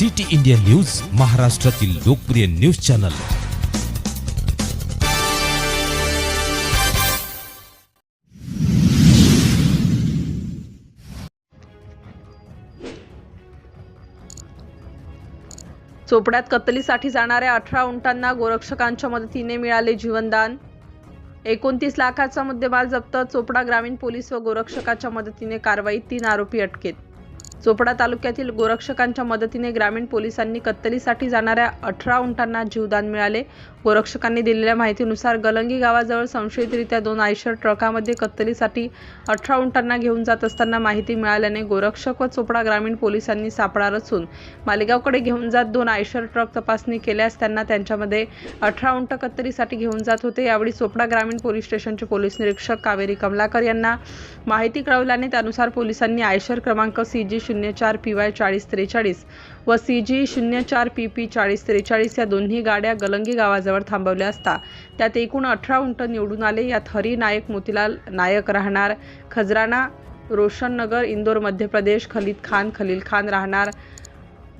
City India news महाराष्ट्रातील लोकप्रिय news channel. चोपड्यात कत्तलीसाठी जाणाऱ्या अठरा उंटांना गोरक्षकांच्या मदतीने मिळाले जीवनदान. एकोणतीस लाखाचा मुद्देमाल जप्त चोपडा ग्रामीण पोलीस व गोरक्षकाच्या मदतीने कारवाई तीन आरोपी अटकेत. चोपडा तालुक्यातील गोरक्षकांच्या मदतीने ग्रामीण पोलिसांनी कत्तलीसाठी जाणाऱ्या अठरा उंटांना जीवदान मिळाले. गोरक्षकांनी दिलेल्या माहितीनुसार गलंगी गावाजवळ संशयितरित्या दोन आयशर ट्रकामध्ये कत्तलीसाठी अठरा उंटांना घेऊन जात असताना माहिती मिळाल्याने गोरक्षक व चोपडा ग्रामीण पोलिसांनी सापळा रचून मालेगावकडे घेऊन जात दोन आयशर ट्रक तपासणी केल्यास त्यांना त्यांच्यामध्ये अठरा उंट कत्तलीसाठी घेऊन जात होते. यावेळी चोपडा ग्रामीण पोलीस स्टेशनचे पोलीस निरीक्षक कावेरी कमलाकर यांना माहिती कळवल्याने त्यानुसार पोलिसांनी आयशर क्रमांक सी जी शून्य चार पी वाय चाळीस त्रेचाळीस व सी जी शून्य चार पी पी चाळीस त्रेचाळीस या दोन्ही गाड्या गलंगी गावाजवळ थांबवल्या असता. त्यात एकूण अठरा उंट निवडून आले. यात हरी नायक मोतीलाल नायक राहणार खजराना रोशननगर इंदोर मध्य प्रदेश खलीद खान खलील खान राहणार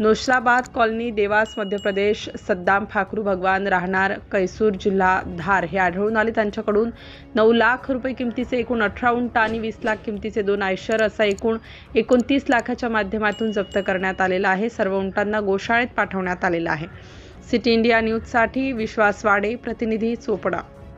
नौशलाबाद कॉलनी देवास मध्य प्रदेश सद्दाम फाखरू भगवान राहणार कैसूर जिल्हा धार. हे आढळून आले. त्यांच्याकडून नऊ लाख रुपये किमतीचे एकूण अठरा उंट आणि वीस लाख किमतीचे दोन आयशर असा एकूण एकोणतीस लाखाच्या माध्यमातून जप्त करण्यात आलेला आहे. सर्व उंटांना गोशाळेत पाठवण्यात आलेला आहे. सिटी इंडिया न्यूजसाठी विश्वास वाडे प्रतिनिधी चोपडा.